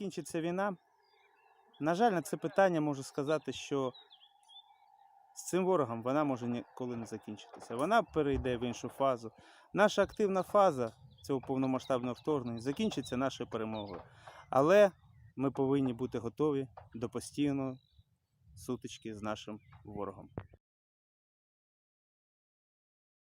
закінчиться війна, на жаль, на це питання можу сказати, що з цим ворогом вона може ніколи не закінчитися. Вона перейде в іншу фазу. Наша активна фаза цього повномасштабного вторгнення закінчиться нашою перемогою. Але ми повинні бути готові до постійної сутички з нашим ворогом.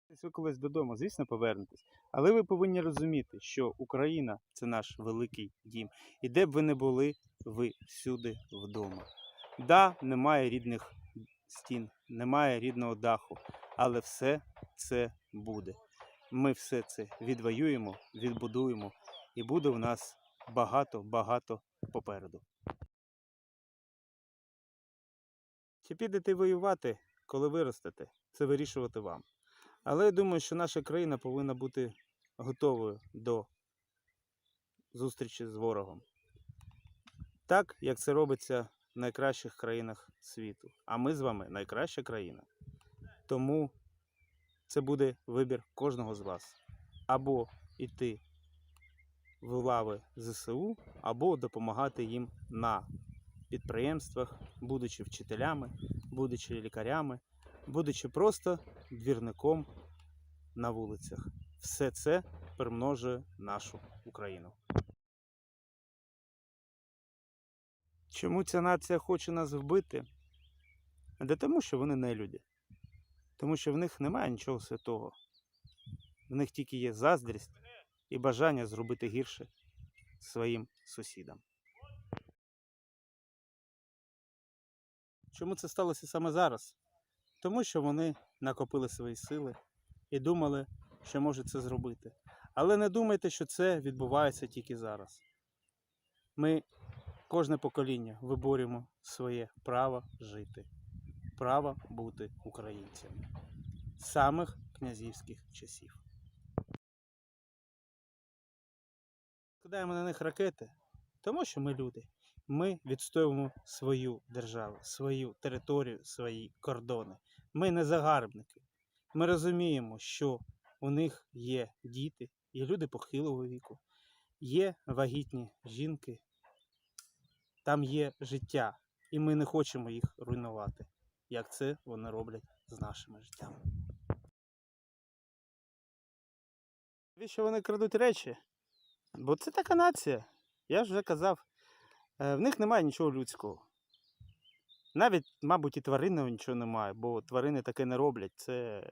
Ви колись додому, звісно, повернетесь. Але ви повинні розуміти, що Україна це наш великий дім. І де б ви не були, ви всюди вдома. Да, немає рідних стін, немає рідного даху, але все це буде. Ми все це відвоюємо, відбудуємо, і буде в нас багато-багато попереду. Чи підете воювати, коли виростете, це вирішувати вам. Але я думаю, що наша країна повинна бути готовою до зустрічі з ворогом. Так, як це робиться в найкращих країнах світу. А ми з вами найкраща країна. Тому це буде вибір кожного з вас. Або йти в лави ЗСУ, або допомагати їм на підприємствах, будучи вчителями, будучи лікарями, будучи просто двірником на вулицях. Все це примножує нашу Україну. Чому ця нація хоче нас вбити? Да тому, що вони не люди. Тому що в них немає нічого святого. В них тільки є заздрість і бажання зробити гірше своїм сусідам. Чому це сталося саме зараз? Тому що вони накопили свої сили і думали, що можуть це зробити. Але не думайте, що це відбувається тільки зараз. Ми, кожне покоління, виборюємо своє право жити, право бути українцями з самих князівських часів. Кидаємо на них ракети, тому що ми люди. Ми відстоюємо свою державу, свою територію, свої кордони. Ми не загарбники. Ми розуміємо, що у них є діти, є люди похилого віку, є вагітні жінки, там є життя, і ми не хочемо їх руйнувати, як це вони роблять з нашими життями. Навіщо вони крадуть речі? Бо це така нація. Я ж вже казав, е, в них немає нічого людського. Навіть, мабуть, і тваринного нічого немає, бо тварини таке не роблять. Це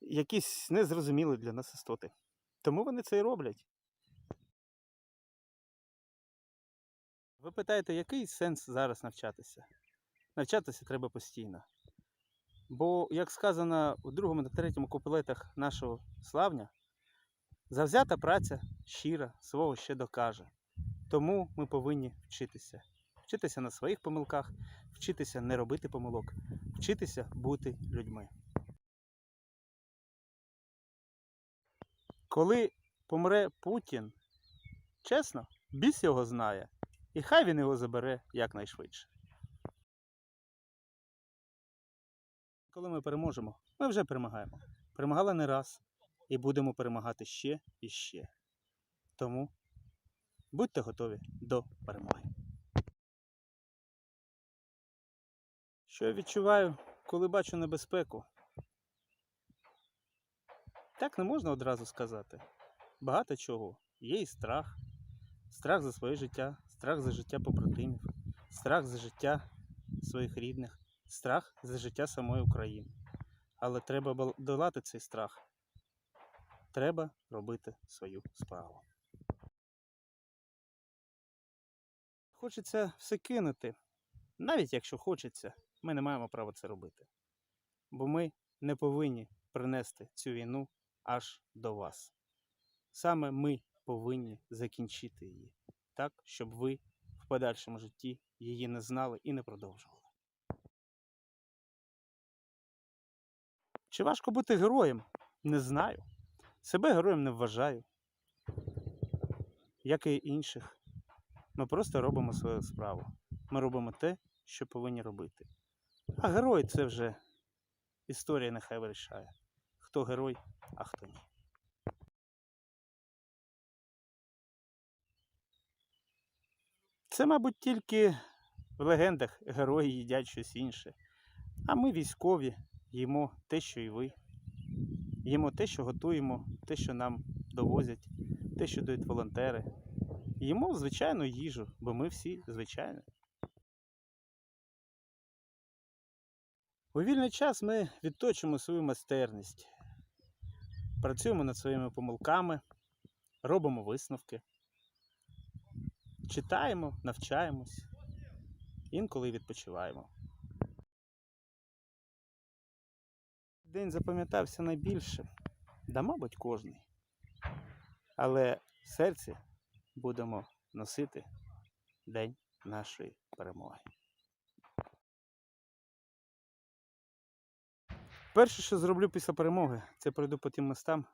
якісь незрозумілі для нас істоти. Тому вони це і роблять. Ви питаєте, який сенс зараз навчатися? Навчатися треба постійно. Бо, як сказано у другому та третьому куплетах нашого славня, завзята праця щира свого ще докаже. Тому ми повинні вчитися. Вчитися на своїх помилках, вчитися не робити помилок, вчитися бути людьми. Коли помре Путін, чесно, біс його знає, і хай він його забере якнайшвидше. Коли ми переможемо, ми вже перемагаємо. Перемагали не раз і будемо перемагати ще і ще. Тому будьте готові до перемоги. Що я відчуваю, коли бачу небезпеку? Так не можна одразу сказати. Багато чого. Є і страх. Страх за своє життя, страх за життя побратимів, страх за життя своїх рідних, страх за життя самої України. Але треба долати цей страх. Треба робити свою справу. Хочеться все кинути. Навіть якщо хочеться, ми не маємо права це робити. Бо ми не повинні принести цю війну аж до вас. Саме ми повинні закінчити її так, щоб ви в подальшому житті її не знали і не продовжували. Чи важко бути героєм? Не знаю. Себе героєм не вважаю, як і інших. Ми просто робимо свою справу. Ми робимо те, що повинні робити. А герой це вже історія нехай вирішає, хто герой, а хто ні. Це, мабуть, тільки в легендах герої їдять щось інше. А ми, військові, їмо те, що і ви. Їмо те, що готуємо, те, що нам довозять, те, що дають волонтери. Їмо звичайну їжу, бо ми всі звичайні. У вільний час ми відточуємо свою майстерність, працюємо над своїми помилками, робимо висновки, читаємо, навчаємось, інколи відпочиваємо. День запам'ятався найбільше, да, мабуть, кожний. Але в серці будемо носити День нашої перемоги. Перше, що зроблю після перемоги, це пройду по тим містам,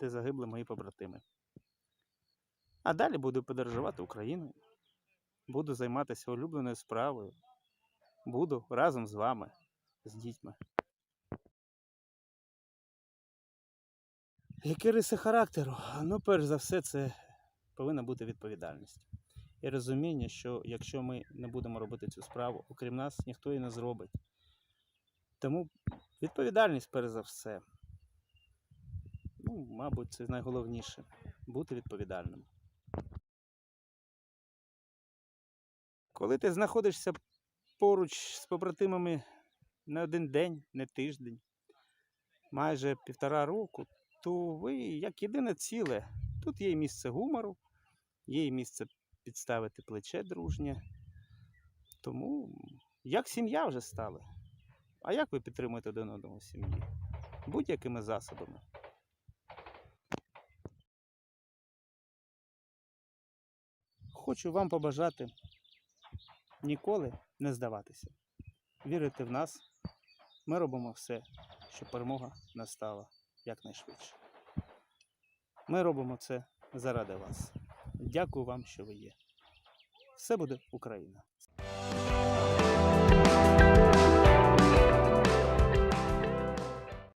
де загибли мої побратими. А далі буду подорожувати Україною, буду займатися улюбленою справою, буду разом з вами, з дітьми. Які риси характеру? Ну, перш за все, це повинна бути відповідальність. І розуміння, що якщо ми не будемо робити цю справу, окрім нас ніхто її не зробить. Тому відповідальність перш за все. Ну, мабуть, це найголовніше бути відповідальним. Коли ти знаходишся поруч з побратимами не один день, не тиждень, майже півтора року, то ви як єдине ціле. Тут є і місце гумору, є і місце підставити плече дружнє. Тому як сім'я вже стали. А як ви підтримуєте один одного сім'ї? Будь-якими засобами. Хочу вам побажати ніколи не здаватися. Вірити в нас. Ми робимо все, щоб перемога настала якнайшвидше. Ми робимо це заради вас. Дякую вам, що ви є. Все буде Україна.